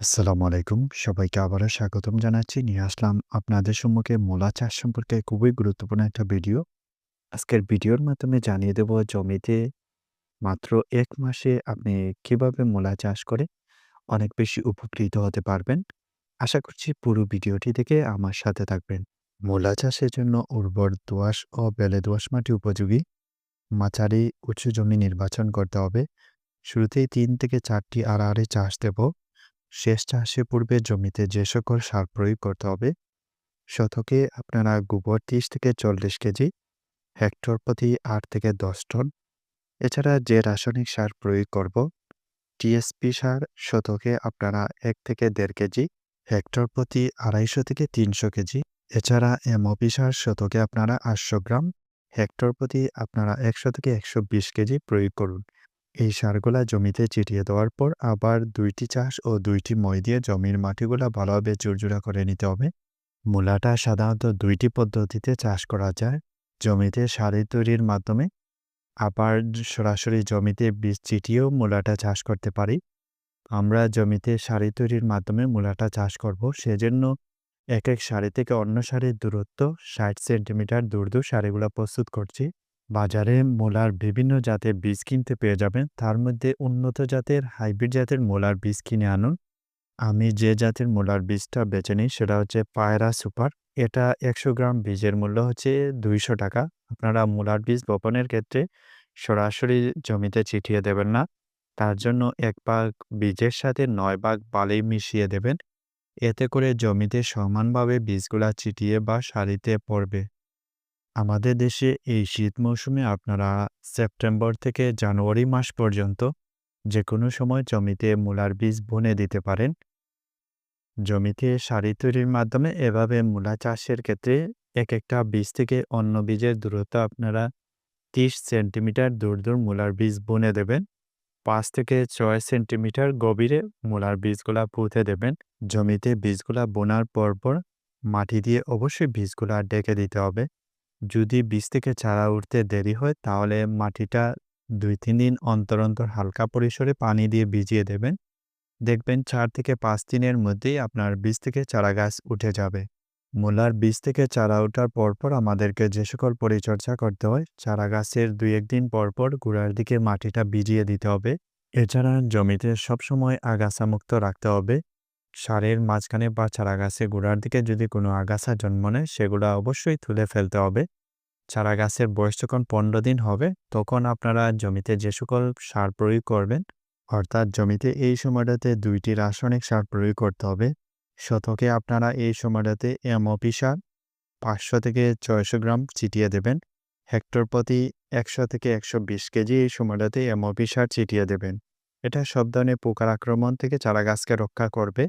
আসসালামু আলাইকুম। সবাইকে আবারও স্বাগতম জানাচ্ছি। নিয়ে আসলাম আপনাদের সম্মুখে মূলা চাষ সম্পর্কে খুবই গুরুত্বপূর্ণ একটা ভিডিও। আজকের ভিডিওর মাধ্যমে জানিয়ে দেব জমিতে মাত্র এক মাসে আপনি কীভাবে মূলা চাষ করে অনেক বেশি উপকৃত হতে পারবেন। আশা করছি পুরো ভিডিওটি দেখে আমার সাথে থাকবেন। মূলা চাষের জন্য উর্বর দোআঁশ ও বেলে দোআঁশ মাটি উপযোগী। মাঝারি উঁচু জমি নির্বাচন করতে হবে। শুরুতেই তিন থেকে ৪ টি আড়াআড়ি চাষ দেব। শেষ চাষের পূর্বে জমিতে যে সকল সার প্রয়োগ করতে হবে, শতকে আপনারা গোবর তিরিশ থেকে চল্লিশ কেজি, হেক্টর প্রতি আট থেকে দশ টন। এছাড়া যে রাসায়নিক সার প্রয়োগ করব টিএসপি সার শতকে আপনারা এক থেকে দেড় কেজি, হেক্টর প্রতি আড়াইশো থেকে তিনশো কেজি। এছাড়া এমওপি সার শতকে আপনারা আটশো গ্রাম, হেক্টর প্রতি আপনারা একশো থেকে একশো বিশ কেজি প্রয়োগ করুন। এই সারগুলা জমিতে ছিটিয়ে দেওয়ার পর আবার দুইটি চাষ ও দুইটি মই দিয়ে জমির মাটিগুলা ভালোভাবে চুরচুরা করে নিতে হবে। মূলাটা সাধারণত দুইটি পদ্ধতিতে চাষ করা যায়। জমিতে সারি তৈরির মাধ্যমে আবার সরাসরি জমিতে বীজ ছিটিয়েও মূলাটা চাষ করতে পারি। আমরা জমিতে সারি তৈরির মাধ্যমে মূলাটা চাষ করব। সেজন্য এক এক সারি থেকে অন্য সারির দূরত্ব ষাট সেন্টিমিটার দূর দূর সারিগুলো প্রস্তুত করছি। বাজারে মূলার বিভিন্ন জাতের বীজ কিনতে পেয়ে যাবেন। তার মধ্যে উন্নত জাতের হাইব্রিড জাতের মূলার বীজ কিনে আনুন। আমি যে জাতের মূলার বীজটা বেছে নিই সেটা হচ্ছে পায়রা সুপার। এটা একশো গ্রাম বীজের মূল্য হচ্ছে দুইশো টাকা। আপনারা মূলার বীজ বপনের ক্ষেত্রে সরাসরি জমিতে ছিটিয়ে দেবেন না। তার জন্য এক ভাগ বীজের সাথে নয় ভাগ বালি মিশিয়ে দেবেন। এতে করে জমিতে সমানভাবে বীজগুলা ছিটিয়ে বা সারিতে পড়বে। আমাদের দেশে এই শীত মৌসুমে আপনারা সেপ্টেম্বর থেকে জানুয়ারি মাস পর্যন্ত যে কোনো সময় জমিতে মূলার বীজ বুনে দিতে পারেন। জমিতে সারি তৈরির মাধ্যমে এভাবে মূলা চাষের ক্ষেত্রে এক একটা বীজ থেকে অন্য বীজের দূরত্ব আপনারা তিরিশ সেন্টিমিটার দূর দূর মূলার বীজ বুনে দেবেন। পাঁচ থেকে ছয় সেন্টিমিটার গভীরে মূলার বীজগুলা পুঁতে দেবেন। জমিতে বীজগুলা বোনার পর পর মাটি দিয়ে অবশ্যই বীজগুলা ডেকে দিতে হবে। যদি বীজ থেকে চারা উঠতে দেরি হয়, তাহলে মাটিটা দুই, তিন দিন অন্তর অন্তর হালকা পরিসরে পানি দিয়ে ভিজিয়ে দেবেন। দেখবেন চার থেকে পাঁচ দিনের মধ্যেই আপনার বীজ থেকে চারা গাছ উঠে যাবে। মূলার বীজ থেকে চারা ওঠার পরপর আমাদেরকে যে সকল পরিচর্যা করতে হয়, চারা গাছের দুই একদিন পরপর গোড়ার দিকে মাটিটা ভিজিয়ে দিতে হবে। এছাড়া জমিতে সবসময় আগাছা মুক্ত রাখতে হবে। সারের মাঝখানে বা চারা গাছে গোড়ার দিকে যদি কোনো আগাছা জন্ম নেয়, সেগুলো অবশ্যই তুলে ফেলতে হবে। চারা গাছের বয়স যখন পনেরো দিন হবে, তখন আপনারা জমিতে যে সকল সার প্রয়োগ করবেন, অর্থাৎ জমিতে এই সময়টাতে দুইটি রাসায়নিক সার প্রয়োগ করতে হবে। শতকে আপনারা এই সময়টাতে এমওপি সার পাঁচশো থেকে ছয়শো গ্রাম ছিটিয়ে দেবেন। হেক্টর প্রতি একশো থেকে একশো বিশ কেজি এই সময়টাতে এমওপি সার ছিটিয়ে দেবেন। এটা সব ধরনের পোকার আক্রমণ থেকে চারা গাছকে রক্ষা করবে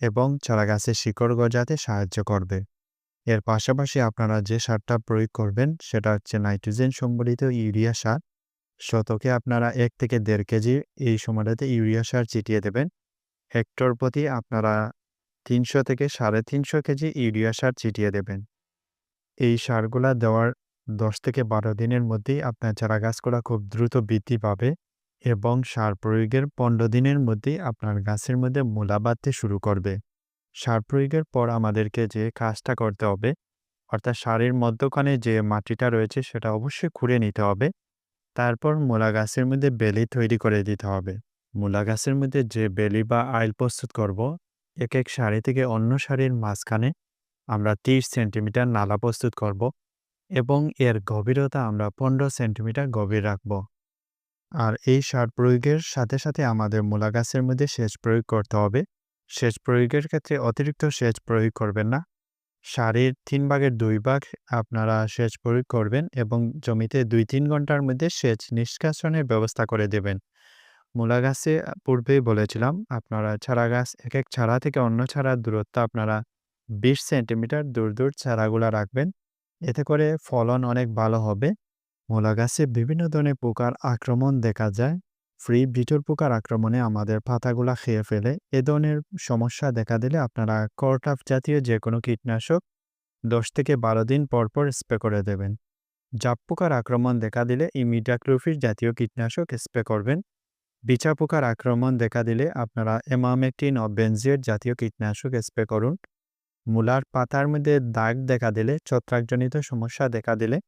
এবং চারা গাছের শিকড় গজাতে সাহায্য করবে। এর পাশাপাশি আপনারা যে সারটা প্রয়োগ করবেন, সেটা হচ্ছে নাইট্রোজেন সম্বলিত ইউরিয়া সার। শতকে আপনারা এক থেকে দেড় কেজি এই সময়টাতে ইউরিয়া সার ছিটিয়ে দেবেন। হেক্টর প্রতি আপনারা তিনশো থেকে সাড়ে তিনশো কেজি ইউরিয়া সার ছিটিয়ে দেবেন। এই সারগুলা দেওয়ার দশ থেকে বারো দিনের মধ্যেই আপনার চারা গাছগুলো খুব দ্রুত বৃদ্ধি পাবে। এবং সার প্রয়োগের পনেরো দিনের মধ্যেই আপনার গাছের মধ্যে মূলা বাঁধতে শুরু করবে। সার প্রয়োগের পর আমাদেরকে যে কাজটা করতে হবে, অর্থাৎ সারের মধ্যখানে যে মাটিটা রয়েছে সেটা অবশ্যই খুঁড়ে নিতে হবে। তারপর মূলা গাছের মধ্যে বেলি তৈরি করে দিতে হবে। মূলা গাছের মধ্যে যে বেলি বা আইল প্রস্তুত করব এক এক সারি থেকে অন্য সারির মাঝখানে আমরা তিরিশ সেন্টিমিটার নালা প্রস্তুত করব এবং এর গভীরতা আমরা পনেরো সেন্টিমিটার গভীর রাখব। আর এই সার প্রয়োগের সাথে সাথে আমাদের মূলা গাছের মধ্যে সেচ প্রয়োগ করতে হবে। সেচ প্রয়োগের ক্ষেত্রে অতিরিক্ত সেচ প্রয়োগ করবেন না। সারের তিন ভাগের দুই ভাগ আপনারা সেচ প্রয়োগ করবেন এবং জমিতে দুই তিন ঘণ্টার মধ্যে সেচ নিষ্কাশনের ব্যবস্থা করে দেবেন। মূলা গাছে পূর্বেই বলেছিলাম, আপনারা চারা গাছ এক এক চারা থেকে অন্য চারার দূরত্ব আপনারা বিশ সেন্টিমিটার দূর দূর চারাগুলা রাখবেন। এতে করে ফলন অনেক ভালো হবে। মূলা গাছে বিভিন্ন ধরনের পোকার আক্রমণ দেখা যায়। ফ্রি বিটল পোকার আক্রমণে আমাদের পাতাগুলা খেয়ে ফেলে। এ ধরনের সমস্যা দেখা দিলে আপনারা করটাফ জাতীয় যে কোনো কীটনাশক দশ থেকে বারো দিন পর পর স্প্রে করে দেবেন। জাপ পোকার আক্রমণ দেখা দিলে ইমিডাক্লোফির জাতীয় কীটনাশক স্প্রে করবেন। বিচা পোকার আক্রমণ দেখা দিলে আপনারা এমামেকটিন ও বেনজিয়েট জাতীয় কীটনাশক স্প্রে করুন। মূলার পাতার মধ্যে দাগ দেখা দিলে ছত্রাকজনিত সমস্যা দেখা দিলে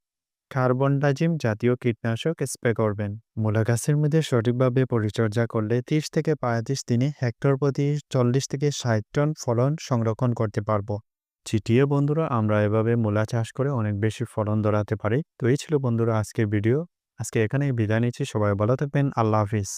কার্বন ডাজিম জাতীয় কীটনাশক স্প্রে করবেন। মূলা গাছের মধ্যে সঠিকভাবে পরিচর্যা করলে ত্রিশ থেকে পঁয়ত্রিশ দিনে হেক্টর প্রতি চল্লিশ থেকে ষাট টন ফলন সংরক্ষণ করতে পারব। চিটিয়ে, বন্ধুরা, আমরা এভাবে মূলা চাষ করে অনেক বেশি ফলন ধরাতে পারি। তো এই ছিল বন্ধুরা আজকের ভিডিও। আজকে এখানেই বিদায় নিচ্ছি। সবাই ভালো থাকবেন। আল্লাহ হাফিজ।